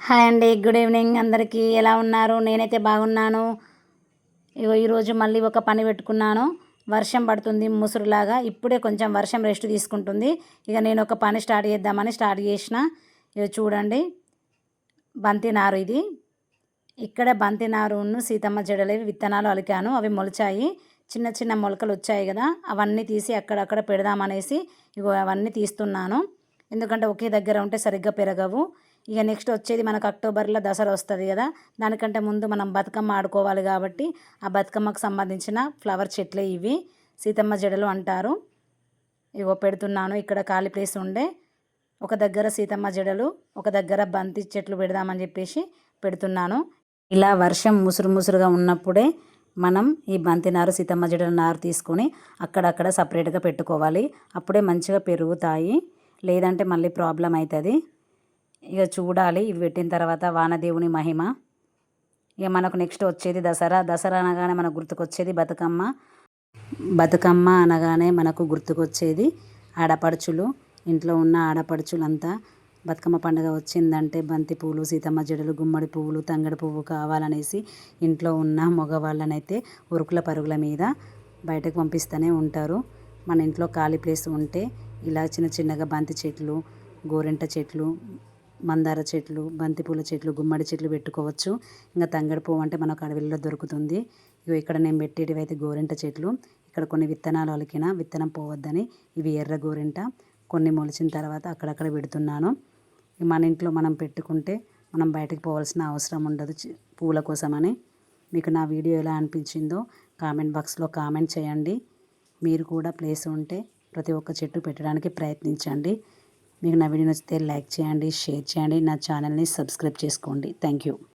Hi అండి good evening అందరికీ. ఎలా ఉన్నారు? నేనైతే బాగున్నాను. ఇగో ఈరోజు మళ్ళీ ఒక పని పెట్టుకున్నాను. వర్షం పడుతుంది ముసురులాగా. ఇప్పుడే కొంచెం వర్షం రెస్ట్ తీసుకుంటుంది. ఇక నేను ఒక పని స్టార్ట్ చేద్దామని స్టార్ట్ చేసిన. ఇక చూడండి. బంతి నారు ఇది. ఇక్కడ బంతి నారును సీతమ్మ జడలేవి విత్తనాలు అలికాను. అవి మొలిచాయి. చిన్న చిన్న మొలకలు వచ్చాయి కదా. అవన్నీ తీసి అక్కడక్కడ పెడదామనేసి ఇగో అవన్నీ తీస్తున్నాను. ఎందుకంటే ఒకే దగ్గర ఉంటే సరిగ్గా పెరగవు. ఇక నెక్స్ట్ వచ్చేది మనకు అక్టోబర్లో దసరా వస్తుంది కదా. దానికంటే ముందు మనం బతుకమ్మ ఆడుకోవాలి కాబట్టి ఆ బతుకమ్మకు సంబంధించిన ఫ్లవర్ చెట్లే ఇవి. సీతమ్మ జడలు అంటారు. ఇగో పెడుతున్నాను ఇక్కడ ఖాళీ ప్లేస్ ఉండే. ఒక దగ్గర సీతమ్మ జడలు ఒక దగ్గర బంతి చెట్లు పెడదామని చెప్పేసి పెడుతున్నాను. ఇలా వర్షం ముసురు ముసురుగా ఉన్నప్పుడే మనం ఈ బంతి నారు సీతమ్మ జడల నారు తీసుకొని అక్కడక్కడ సపరేట్గా పెట్టుకోవాలి. అప్పుడే మంచిగా పెరుగుతాయి. లేదంటే మళ్ళీ ప్రాబ్లం అవుతుంది. ఇక చూడాలి. ఇవి పెట్టిన తర్వాత వానదేవుని మహిమ. ఇక మనకు నెక్స్ట్ వచ్చేది దసరా. దసరా అనగానే మనకు గుర్తుకొచ్చేది బతుకమ్మ. బతుకమ్మ అనగానే మనకు గుర్తుకొచ్చేది ఆడపడుచులు. ఇంట్లో ఉన్న ఆడపడుచులంతా బతుకమ్మ పండుగ వచ్చిందంటే బంతి పువ్వులు సీతమ్మ జడలు గుమ్మడి పువ్వులు తంగడి పువ్వు కావాలనేసి ఇంట్లో ఉన్న మగవాళ్ళనైతే ఉరుకుల పరుగుల మీద బయటకు పంపిస్తూనే ఉంటారు. మన ఇంట్లో ఖాళీ ప్లేస్ ఉంటే ఇలా చిన్న చిన్నగా బంతి చెట్లు గోరెంట చెట్లు మందార చెట్లు బంతిపూల చెట్లు గుమ్మడి చెట్లు పెట్టుకోవచ్చు. ఇంకా తంగడి పువ్వు అంటే మనకు అడవిలో దొరుకుతుంది. ఇవి ఇక్కడ నేను పెట్టేటివి అయితే గోరింట చెట్లు. ఇక్కడ కొన్ని విత్తనాలు అలికిన విత్తనం పోవద్దని ఇవి ఎర్ర గోరింట. కొన్ని మొలిచిన తర్వాత అక్కడక్కడ పెడుతున్నాను. మన ఇంట్లో మనం పెట్టుకుంటే మనం బయటకు పోవాల్సిన అవసరం ఉండదు పూల కోసమని. మీకు నా వీడియో ఎలా అనిపించిందో కామెంట్ బాక్స్లో కామెంట్ చేయండి. మీరు కూడా ప్లేస్ ఉంటే ప్రతి ఒక్క చెట్టు పెట్టడానికి ప్రయత్నించండి. మీకు నా వీడియో నచ్చితే లైక్ చేయండి షేర్ చేయండి నా ఛానల్ని సబ్స్క్రైబ్ చేసుకోండి. Thank you.